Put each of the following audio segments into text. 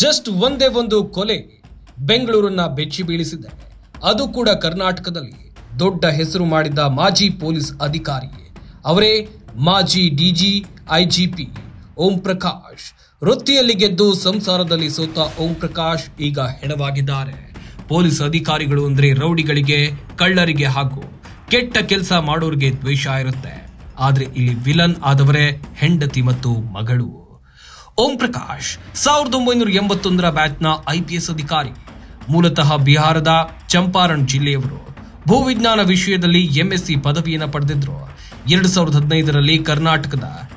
Just ಒಂದೇ ಒಂದು ಕೊಲೆ ಬೆಂಗಳೂರನ್ನ ಬೆಚ್ಚಿ ಬೀಳಿಸಿದೆ. ಅದು ಕೂಡ ಕರ್ನಾಟಕದಲ್ಲಿ ದೊಡ್ಡ ಹೆಸರು ಮಾಡಿದ್ದ ಮಾಜಿ ಪೊಲೀಸ್ ಅಧಿಕಾರಿ ಅವರೇ ಮಾಜಿ ಡಿಜಿ ಐಜಿಪಿ ಓಂ ಪ್ರಕಾಶ್ ವೃತ್ತಿಯಲ್ಲಿ ಗೆದ್ದು ಸಂಸಾರದಲ್ಲಿ ಸೋತ ಓಂ ಪ್ರಕಾಶ್ ಈಗ ಹೆಣವಾಗಿದ್ದಾರೆ. ಪೊಲೀಸ್ ಅಧಿಕಾರಿಗಳು ಅಂದ್ರೆ ರೌಡಿಗಳಿಗೆ, ಕಳ್ಳರಿಗೆ ಹಾಗೂ ಕೆಟ್ಟ ಕೆಲಸ ಮಾಡೋರಿಗೆ ದ್ವೇಷ ಇರುತ್ತೆ. ಆದ್ರೆ ಇಲ್ಲಿ ವಿಲನ್ ಆದವರೇ ಹೆಂಡತಿ ಮತ್ತು ಮಗಳು. ಓಂ ಪ್ರಕಾಶ್, ಸಾವಿರದ ಒಂಬೈನೂರ ಎಂಬತ್ತೊಂದರ ಬ್ಯಾಚ್ನ ಐ ಪಿ ಎಸ್ ಅಧಿಕಾರಿ, ಮೂಲತಃ ಬಿಹಾರದ ಚಂಪಾರಣ್ ಜಿಲ್ಲೆಯವರು. ಭೂವಿಜ್ಞಾನ ವಿಷಯದಲ್ಲಿ ಎಂಎಸ್ಸಿ ಪದವಿಯನ್ನು ಪಡೆದಿದ್ರು. ಎರಡು ಸಾವಿರದ ಹದಿನೈದರಲ್ಲಿ ಕರ್ನಾಟಕದ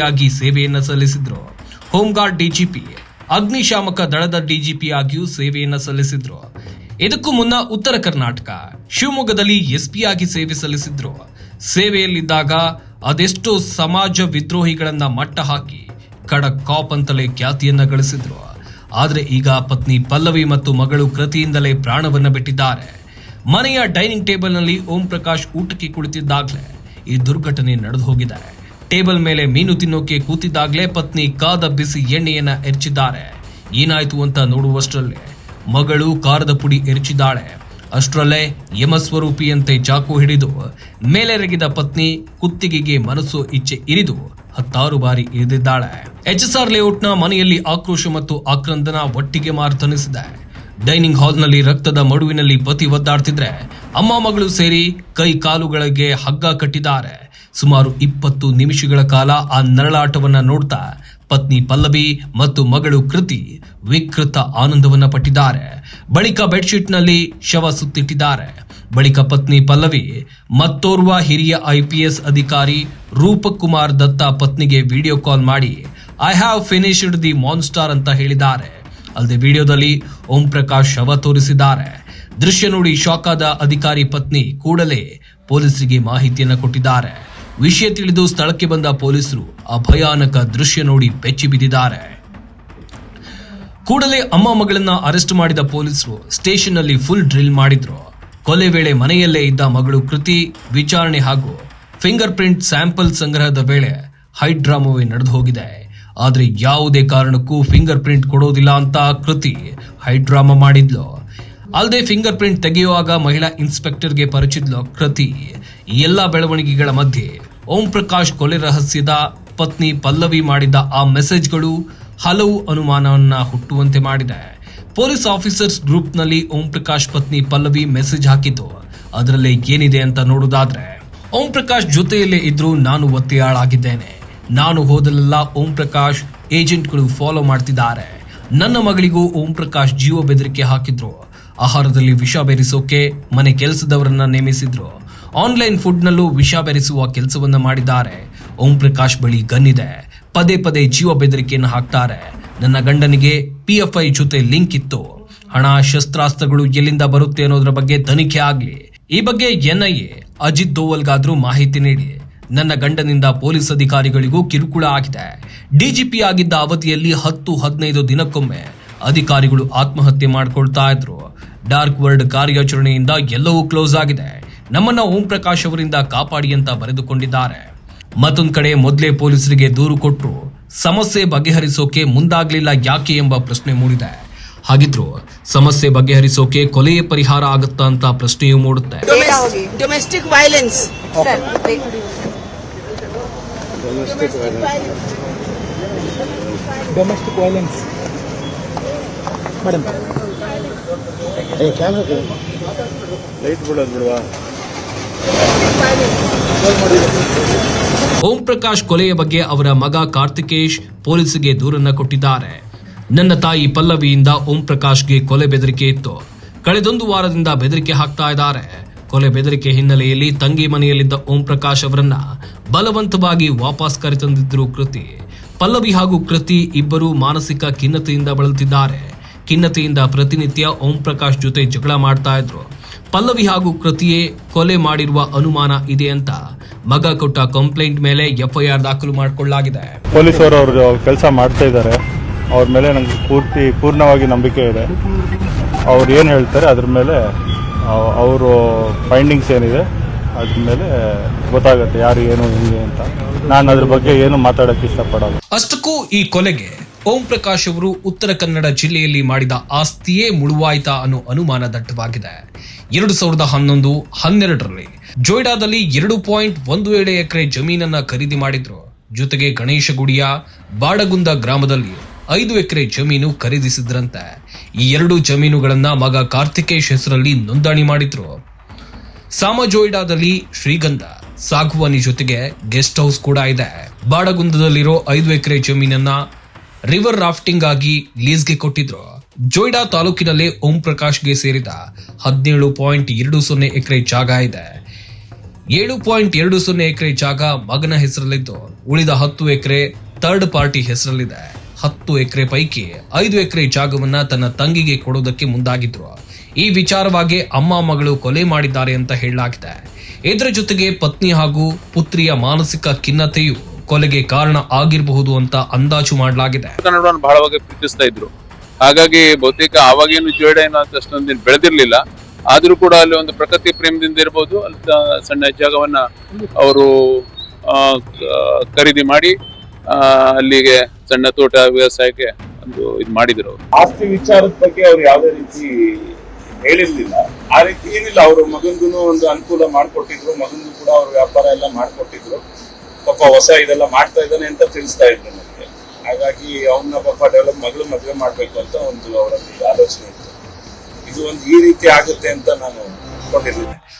ಆಗಿ ಸೇವೆಯನ್ನು ಸಲ್ಲಿಸಿದ್ರು. ಹೋಮ್ಗಾರ್ಡ್ ಡಿಜಿಪಿ ಅಗ್ನಿಶಾಮಕ ದಳದ ಡಿಜಿಪಿ ಆಗಿಯೂ ಸೇವೆಯನ್ನು ಸಲ್ಲಿಸಿದ್ರು. ಇದಕ್ಕೂ ಮುನ್ನ ಉತ್ತರ ಕರ್ನಾಟಕ, ಶಿವಮೊಗ್ಗದಲ್ಲಿ ಎಸ್ಪಿ ಆಗಿ ಸೇವೆ ಸಲ್ಲಿಸಿದ್ರು. ಸೇವೆಯಲ್ಲಿದ್ದಾಗ ಅದೆಷ್ಟೋ ಸಮಾಜ ವಿದ್ರೋಹಿಗಳನ್ನ ಮಟ್ಟ ಹಾಕಿ ಖಡಕ್ ಕಾಪ್ ಅಂತಲೇ ಖ್ಯಾತಿಯನ್ನ ಗಳಿಸಿದ್ರು. ಆದ್ರೆ ಈಗ ಪತ್ನಿ ಪಲ್ಲವಿ ಮತ್ತು ಮಗಳು ಕೃತಿಯಿಂದಲೇ ಪ್ರಾಣವನ್ನ ಬಿಟ್ಟಿದ್ದಾರೆ. ಮನೆಯ ಡೈನಿಂಗ್ ಟೇಬಲ್ನಲ್ಲಿ ಓಂ ಪ್ರಕಾಶ್ ಊಟಕ್ಕೆ ಕುಳಿತಿದ್ದಾಗಲೇ ಈ ದುರ್ಘಟನೆ ನಡೆದು ಹೋಗಿದೆ. ಟೇಬಲ್ ಮೇಲೆ ಮೀನು ತಿನ್ನೋಕೆ ಕೂತಿದ್ದಾಗಲೇ ಪತ್ನಿ ಕಾದ ಬಿಸಿ ಎಣ್ಣೆಯನ್ನ ಎರಚಿದ್ದಾರೆ. ಏನಾಯ್ತು ಅಂತ ನೋಡುವಷ್ಟರಲ್ಲೇ ಮಗಳು ಕಾರದ ಪುಡಿ ಎರಚಿದ್ದಾಳೆ. ಅಷ್ಟರಲ್ಲೇ ಯಮಸ್ವರೂಪಿಯಂತೆ ಚಾಕು ಹಿಡಿದು ಮೇಲೆರಗಿದ ಪತ್ನಿ ಕುತ್ತಿಗೆಗೆ ಮನಸ್ಸು ಇಚ್ಛೆ ಇರಿದು ಹತ್ತಾರು ಬಾರಿ ಎಸ್ ಆರ್ ಲೇಔಟ್ನ ಮನೆಯಲ್ಲಿ ಆಕ್ರೋಶ ಮತ್ತು ಆಕ್ರಂದನ ಒಟ್ಟಿಗೆ ಮಾರ್ತನಿಸಿದೆ. ಡೈನಿಂಗ್ ಹಾಲ್ನಲ್ಲಿ ರಕ್ತದ ಮಡುವಿನಲ್ಲಿ ಪತಿ ಒದ್ದಾಡ್ತಿದ್ರೆ ಅಮ್ಮ ಮಗಳು ಸೇರಿ ಕೈ ಕಾಲುಗಳಿಗೆ ಹಗ್ಗ ಕಟ್ಟಿದ್ದಾರೆ. ಸುಮಾರು ಇಪ್ಪತ್ತು ನಿಮಿಷಗಳ ಕಾಲ ಆ ನರಳಾಟವನ್ನ ನೋಡ್ತಾ ಪತ್ನಿ ಪಲ್ಲವಿ ಮತ್ತು ಮಗಳು ಕೃತಿ ವಿಕೃತ ಆನಂದವನ್ನ ಪಟ್ಟಿದ್ದಾರೆ. ಬಳಿಕ ಬೆಡ್ಶೀಟ್ನಲ್ಲಿ ಶವ ಸುತ್ತಿಟ್ಟಿದ್ದಾರೆ. ಬಳಿಕ ಪತ್ನಿ ಪಲ್ಲವಿ, ಮತ್ತೋರ್ವ ಹಿರಿಯ ಐಪಿಎಸ್ ಅಧಿಕಾರಿ ರೂಪಕ್ ಕುಮಾರ್ ದತ್ತ ಪತ್ನಿಗೆ ವಿಡಿಯೋ ಕಾಲ್ ಮಾಡಿ, I have finished the monster ಅಂತ ಹೇಳಿದ್ದಾರೆ. ಅಲ್ಲದೆ ವಿಡಿಯೋದಲ್ಲಿ ಓಂ ಪ್ರಕಾಶ್ ಶವ ತೋರಿಸಿದ್ದಾರೆ. ದೃಶ್ಯ ನೋಡಿ ಶಾಕ್ ಅಧಿಕಾರಿ ಪತ್ನಿ ಕೂಡಲೇ ಪೊಲೀಸರಿಗೆ ಮಾಹಿತಿಯನ್ನು ಕೊಟ್ಟಿದ್ದಾರೆ. ವಿಷಯ ತಿಳಿದು ಸ್ಥಳಕ್ಕೆ ಬಂದ ಪೊಲೀಸರು ಆ ಭಯಾನಕ ದೃಶ್ಯ ನೋಡಿ ಬೆಚ್ಚಿ ಬಿದ್ದಿದ್ದಾರೆ. ಕೂಡಲೇ ಅಮ್ಮ ಮಗಳನ್ನ ಅರೆಸ್ಟ್ ಮಾಡಿದ ಪೊಲೀಸರು ಸ್ಟೇಷನ್ ಅಲ್ಲಿ ಫುಲ್ ಡ್ರಿಲ್ ಮಾಡಿದ್ರು. ಕೊಲೆ ವೇಳೆ ಮನೆಯಲ್ಲೇ ಇದ್ದ ಮಗಳು ಕೃತಿ, ವಿಚಾರಣೆ ಹಾಗೂ ಫಿಂಗರ್ ಪ್ರಿಂಟ್ ಸ್ಯಾಂಪಲ್ ಸಂಗ್ರಹದ ವೇಳೆ ಹೈಡ್ರಾಮವೇ ನಡೆದು ಹೋಗಿದೆ. ಆದ್ರೆ ಯಾವುದೇ ಕಾರಣಕ್ಕೂ ಫಿಂಗರ್ ಪ್ರಿಂಟ್ ಕೊಡೋದಿಲ್ಲ ಅಂತ ಕೃತಿ ಹೈಡ್ರಾಮಾ ಮಾಡಿದ್ಲು. ಅಲ್ಲದೆ ಫಿಂಗರ್ ಪ್ರಿಂಟ್ ತೆಗೆಯುವಾಗ ಮಹಿಳಾ ಇನ್ಸ್ಪೆಕ್ಟರ್ಗೆ ಪರಿಚಿದ್ಲು ಕೃತಿ. ಈ ಎಲ್ಲ ಬೆಳವಣಿಗೆಗಳ ಮಧ್ಯೆ ಓಂ ಪ್ರಕಾಶ್ ಕೊಲೆ ರಹಸ್ಯದ ಪತ್ನಿ ಪಲ್ಲವಿ ಮಾಡಿದ ಆ ಮೆಸೇಜ್ಗಳು ಹಲವು ಅನುಮಾನವನ್ನ ಹುಟ್ಟುವಂತೆ ಮಾಡಿದೆ. ಪೊಲೀಸ್ ಆಫೀಸರ್ಸ್ ಗ್ರೂಪ್ನಲ್ಲಿ ಓಂ ಪ್ರಕಾಶ್ ಪತ್ನಿ ಪಲ್ಲವಿ ಮೆಸೇಜ್ ಹಾಕಿದ್ದು, ಅದರಲ್ಲಿ ಏನಿದೆ ಅಂತ ನೋಡೋದಾದ್ರೆ ಓಂ ಪ್ರಕಾಶ್ ಜೊತೆಯಲ್ಲೇ ಇದ್ರು ನಾನು ಒತ್ತೆಯಾಳಾಗಿದ್ದೇನೆ. ನಾನು ಹೋದಲೆಲ್ಲ ಓಂ ಪ್ರಕಾಶ್ ಏಜೆಂಟ್ಗಳು ಫಾಲೋ ಮಾಡ್ತಿದ್ದಾರೆ. ನನ್ನ ಮಗಳಿಗೂ ಓಂ ಪ್ರಕಾಶ್ ಜೀವ ಬೆದರಿಕೆ ಹಾಕಿದ್ರು. ಆಹಾರದಲ್ಲಿ ವಿಷ ಬೆರೆಸೋಕೆ ಮನೆ ಕೆಲಸದವರನ್ನ ನೇಮಿಸಿದ್ರು. ಆನ್ಲೈನ್ ಫುಡ್ನಲ್ಲೂ ವಿಷ ಬೆರೆಸುವ ಕೆಲಸವನ್ನ ಮಾಡಿದ್ದಾರೆ. ಓಂ ಪ್ರಕಾಶ್ ಬಳಿ ಗನ್ ಇದೆ ಪದೇ ಪದೇ ಜೀವ ಬೆದರಿಕೆಯನ್ನು ಹಾಕ್ತಾರೆ. ನನ್ನ ಗಂಡನಿಗೆ ಪಿ ಎಫ್ ಐ ಜೊತೆ ಲಿಂಕ್ ಇತ್ತು. ಹಣ, ಶಸ್ತ್ರಾಸ್ತ್ರಗಳು ಎಲ್ಲಿಂದ ಬರುತ್ತೆ ಅನ್ನೋದ್ರ ಬಗ್ಗೆ ತನಿಖೆ ಆಗ್ಲಿ. ಈ ಬಗ್ಗೆ ಎನ್ಐಎ ಅಜಿತ್ ದೋವಲ್ಗಾದ್ರೂ ಮಾಹಿತಿ ನೀಡಿ. ನನ್ನ ಗಂಡನಿಂದ ಪೊಲೀಸ್ ಅಧಿಕಾರಿಗಳಿಗೂ ಕಿರುಕುಳ ಆಗಿದೆ. ಡಿಜಿಪಿ ಆಗಿದ್ದ ಅವಧಿಯಲ್ಲಿ ಹತ್ತು, ಹದಿನೈದು ದಿನಕ್ಕೊಮ್ಮೆ ಅಧಿಕಾರಿಗಳು ಆತ್ಮಹತ್ಯೆ ಮಾಡ್ಕೊಳ್ತಾ ಇದ್ರು. ಡಾರ್ಕ್ ವರ್ಲ್ಡ್ ಕಾರ್ಯಾಚರಣೆಯಿಂದ ಎಲ್ಲವೂ ಕ್ಲೋಸ್ ಆಗಿದೆ. ನಮ್ಮನ್ನ ಓಂ ಪ್ರಕಾಶ್ ಅವರಿಂದ ಕಾಪಾಡಿ ಅಂತ ಬರೆದುಕೊಂಡಿದ್ದಾರೆ. ಮತ್ತೊಂದ್ ಕಡೆ ಮೊದಲೇ ಪೊಲೀಸರಿಗೆ ದೂರು ಕೊಟ್ಟರು ಸಮಸ್ಯೆ ಬಗೆಹರಿಸೋಕೆ ಮುಂದಾಗಲಿಲ್ಲ ಯಾಕೆ ಎಂಬ ಪ್ರಶ್ನೆ ಮೂಡಿದೆ ಹಾಗಿದ್ರು ಸಮಸ್ಯೆ ಬಗೆಹರಿಸೋಕೆ ಕೊಲೆ ಪರಿಹಾರ ಆಗುತ್ತಾ ಅಂತ ಪ್ರಶ್ನೆಯೂ ಮೂಡುತ್ತೆ domestic violence domestic violence madam light ಬಿಡೋದು ಬಿಡುವ ಓಂ ಪ್ರಕಾಶ್ ಕೊಲೆಯ ಬಗ್ಗೆ ಅವರ ಮಗ ಕಾರ್ತಿಕೇಶ್ ಪೊಲೀಸರಿಗೆ ದೂರನ್ನ ಕೊಟ್ಟಿದ್ದಾರೆ. ನನ್ನ ತಾಯಿ ಪಲ್ಲವಿಯಿಂದ ಓಂ ಪ್ರಕಾಶ್ಗೆ ಕೊಲೆ ಬೆದರಿಕೆ ಇತ್ತು. ಕಳೆದೊಂದು ವಾರದಿಂದ ಬೆದರಿಕೆ ಹಾಕ್ತಾ ಇದ್ದಾರೆ. ಕೊಲೆ ಬೆದರಿಕೆ ಹಿನ್ನೆಲೆಯಲ್ಲಿ ತಂಗಿ ಮನೆಯಲ್ಲಿದ್ದ ಓಂ ಪ್ರಕಾಶ್ ಅವರನ್ನ ಬಲವಂತವಾಗಿ ವಾಪಸ್ ಕರೆತಂದಿದ್ರು ಕೃತಿ. ಪಲ್ಲವಿ ಹಾಗೂ ಕೃತಿ ಇಬ್ಬರು ಮಾನಸಿಕ ಖಿನ್ನತೆಯಿಂದ ಬಳಲುತ್ತಿದ್ದಾರೆ. ಖಿನ್ನತೆಯಿಂದ ಪ್ರತಿನಿತ್ಯ ಓಂ ಪ್ರಕಾಶ್ ಜೊತೆ ಜಗಳ ಮಾಡ್ತಾ ಇದ್ರು. ಪಲ್ಲವಿ ಹಾಗೂ ಕೃತಿಯೇ ಕೊಲೆ ಮಾಡಿರುವ ಅನುಮಾನ ಇದೆ ಅಂತ ಮಗ ಕೊಟ್ಟ ಕಂಪ್ಲೇಂಟ್ ಮೇಲೆ ಎಫ್ಐಆರ್ ದಾಖಲು ಮಾಡಿಕೊಳ್ಳಲಾಗಿದೆ. ಪೊಲೀಸರು ಅವರು ಕೆಲಸ ಮಾಡ್ತಾ ಇದ್ದಾರೆ. ಅವ್ರ ಮೇಲೆ ನಂಗೆ ಪೂರ್ತಿ ಪೂರ್ಣವಾಗಿ ನಂಬಿಕೆ ಇದೆ. ಅವ್ರು ಏನು ಹೇಳ್ತಾರೆ ಅದ್ರ ಮೇಲೆ ಅವರು ಫೈಂಡಿಂಗ್ಸ್ ಏನಿದೆ ಅದ್ರ ಮೇಲೆ ಗೊತ್ತಾಗುತ್ತೆ ಯಾರು ಏನು ಹೆಂಗೆ ಅಂತ. ನಾನು ಅದ್ರ ಬಗ್ಗೆ ಏನು ಮಾತಾಡಕ್ಕೆ ಇಷ್ಟಪಡಲ್ಲ. ಅಷ್ಟಕ್ಕೂ ಈ ಕೊಲೆಗೆ ಓಂ ಪ್ರಕಾಶ್ ಅವರು ಉತ್ತರ ಕನ್ನಡ ಜಿಲ್ಲೆಯಲ್ಲಿ ಮಾಡಿದ ಆಸ್ತಿಯೇ ಮುಳುವಾಯ್ತಾ ಅನ್ನೋ ಅನುಮಾನ ದಟ್ಟವಾಗಿದೆ. ಎರಡು ಸಾವಿರದ ಹನ್ನೊಂದು ಹನ್ನೆರಡರಲ್ಲಿ ಜೋಯ್ಡಾದಲ್ಲಿ ಎರಡು ಪಾಯಿಂಟ್ ಒಂದು ಏಳು ಎಕರೆ ಜಮೀನನ್ನ ಖರೀದಿ ಮಾಡಿದ್ರು. ಜೊತೆಗೆ ಗಣೇಶ ಗುಡಿಯ ಬಾಡಗುಂದ ಗ್ರಾಮದಲ್ಲಿ ಐದು ಎಕರೆ ಜಮೀನು ಖರೀದಿಸಿದ್ರಂತೆ. ಈ ಎರಡು ಜಮೀನುಗಳನ್ನ ಮಗ ಕಾರ್ತಿಕೇಶ್ ಹೆಸರಲ್ಲಿ ನೋಂದಣಿ ಮಾಡಿದ್ರು. ಸಾಮಜೋಯ್ಡಾದಲ್ಲಿ ಶ್ರೀಗಂಧ ಸಾಗುವಾನಿ ಜೊತೆಗೆ ಗೆಸ್ಟ್ ಹೌಸ್ ಕೂಡ ಇದೆ. ಬಾಡಗುಂದದಲ್ಲಿರೋ ಐದು ಎಕರೆ ಜಮೀನನ್ನ ರಿವರ್ ರಾಫ್ಟಿಂಗ್ ಆಗಿ ಲೀಸ್ಗೆ ಕೊಟ್ಟಿದ್ರು. ಜೋಯ್ಡಾ ತಾಲೂಕಿನಲ್ಲಿ ಓಂ ಪ್ರಕಾಶ್ಗೆ ಸೇರಿದ ಹದಿನೇಳು ಪಾಯಿಂಟ್ ಎರಡು ಸೊನ್ನೆ ಎಕರೆ ಜಾಗ ಇದೆ. ಏಳು ಪಾಯಿಂಟ್ ಎರಡು ಸೊನ್ನೆ ಎಕರೆ ಜಾಗ ಮಗನ ಹೆಸರಲ್ಲಿದ್ದು. ಉಳಿದ ಹತ್ತು ಎಕರೆ ಥರ್ಡ್ ಪಾರ್ಟಿ ಹೆಸರಲ್ಲಿದೆ. ಹತ್ತು ಎಕರೆ ಪೈಕಿ ಐದು ಎಕರೆ ಜಾಗವನ್ನ ತನ್ನ ತಂಗಿಗೆ ಕೊಡೋದಕ್ಕೆ ಮುಂದಾಗಿದ್ರು. ಈ ವಿಚಾರವಾಗಿ ಅಮ್ಮ ಮಗಳು ಕೊಲೆ ಮಾಡಿದ್ದಾರೆ ಅಂತ ಹೇಳಲಾಗಿದೆ. ಇದರ ಜೊತೆಗೆ ಪತ್ನಿ ಹಾಗೂ ಪುತ್ರಿಯ ಮಾನಸಿಕ ಖಿನ್ನತೆಯು ಕೊಲೆಗೆ ಕಾರಣ ಆಗಿರಬಹುದು ಅಂತ ಅಂದಾಜು ಮಾಡಲಾಗಿದೆ. ಕನ್ನಡವನ್ನು ಬಹಳವಾಗಿ ಪ್ರೀತಿಸ್ತಾ ಇದ್ರು. ಹಾಗಾಗಿ ಬಹುತೇಕ ಆವಾಗೇನು ಜೋಡ ಏನು ಅಷ್ಟೊಂದಿನ ಬೆಳೆದಿರ್ಲಿಲ್ಲ. ಆದ್ರೂ ಕೂಡ ಅಲ್ಲಿ ಒಂದು ಪ್ರಕೃತಿ ಪ್ರೇಮದಿಂದ ಇರ್ಬೋದು, ಅಲ್ಲಿ ಸಣ್ಣ ಜಾಗವನ್ನ ಅವರು ಖರೀದಿ ಮಾಡಿ ಅಲ್ಲಿಗೆ ಸಣ್ಣ ತೋಟ ವ್ಯವಸಾಯಕ್ಕೆ ಒಂದು ಇದು ಮಾಡಿದ್ರು ಆಸ್ತಿ ವಿಚಾರದ ಬಗ್ಗೆ ಅವ್ರು ಯಾವುದೇ ರೀತಿ ಹೇಳಿರ್ಲಿಲ್ಲ. ಆ ರೀತಿ ಏನಿಲ್ಲ, ಅವರು ಮಗನ್ಗೂ ಒಂದು ಅನುಕೂಲ ಮಾಡ್ಕೊಟ್ಟಿದ್ರು, ಮಗಂದು ಕೂಡ ಅವ್ರ ವ್ಯಾಪಾರ ಎಲ್ಲ ಮಾಡ್ಕೊಟ್ಟಿದ್ರು. ಪಾಪ ಹೊಸ ಇದೆಲ್ಲ ಮಾಡ್ತಾ ಇದ್ದಾನೆ ಅಂತ ತಿಳಿಸ್ತಾ ಇದ್ರು ನಮಗೆ. ಹಾಗಾಗಿ ಅವನ್ನ ಪಾಪ ಡೆವಲಪ್ ಮಗಳು ಮದುವೆ ಮಾಡ್ಬೇಕು ಅಂತ ಒಂದು ಅವರಲ್ಲಿ ಆಲೋಚನೆ ಇದು ಒಂದು ಈ ರೀತಿ ಆಗುತ್ತೆ ಅಂತ ನಾನು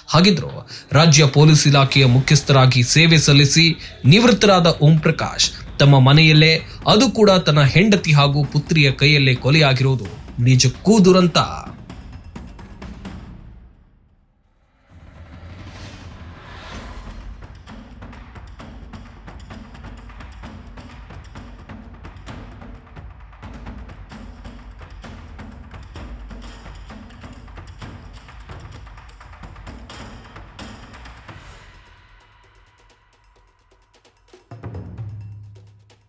ಹಾಗಿದ್ರು ರಾಜ್ಯ ಪೊಲೀಸ್ ಇಲಾಖೆಯ ಮುಖ್ಯಸ್ಥರಾಗಿ ಸೇವೆ ಸಲ್ಲಿಸಿ ನಿವೃತ್ತರಾದ ಓಂ ಪ್ರಕಾಶ್ ತಮ್ಮ ಮನೆಯಲ್ಲೇ ಅದು ಕೂಡ ತನ್ನ ಹೆಂಡತಿ ಹಾಗೂ ಪುತ್ರಿಯ ಕೈಯಲ್ಲೇ ಕೊಲೆಯಾಗಿರುವುದು ನಿಜಕ್ಕೂ ದುರಂತ.